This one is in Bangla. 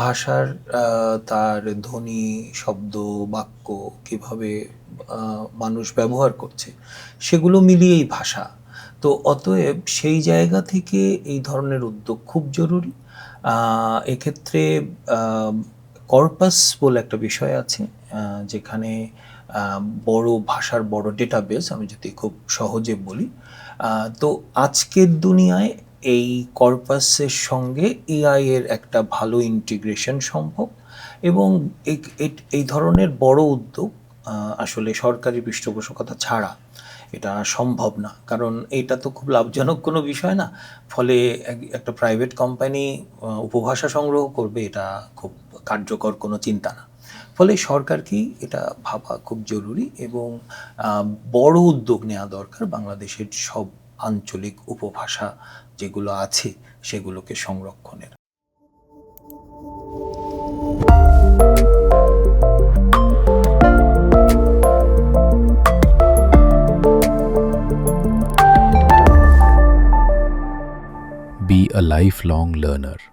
ভাষার তার ধ্বনি, শব্দ, বাক্য কীভাবে মানুষ ব্যবহার করছে, সেগুলো মিলিয়েই ভাষা। তো অতএব সেই জায়গা থেকে এই ধরনের উদ্যোগ খুব জরুরি। এক্ষেত্রে কর্পাস বলে একটা বিষয় আছে যেখানে বড় ভাষার বড় ডেটাবেস আমি যদি খুব সহজে বলি। তো আজকের দুনিয়ায় এই কর্পাসের সঙ্গে এআই এর একটা ভালো ইন্টিগ্রেশন সম্ভব এবং এই- ধরনের বড় উদ্যোগ আসলে সরকারি পৃষ্ঠপোষকতা ছাড়া এটা সম্ভব না। কারণ এটা তো খুব লাভজনক কোনো বিষয় না। ফলে এক- একটা প্রাইভেট কোম্পানি উপভাষা সংগ্রহ করবে এটা খুব কার্যকর কোনো চিন্তা না। ফলে সরকারকেই এটা ভাবা খুব জরুরি এবং বড় উদ্যোগ নেওয়া দরকার বাংলাদেশের সব আঞ্চলিক উপভাষা যেগুলো আছে সেগুলোকে সংরক্ষণের be a life long learner.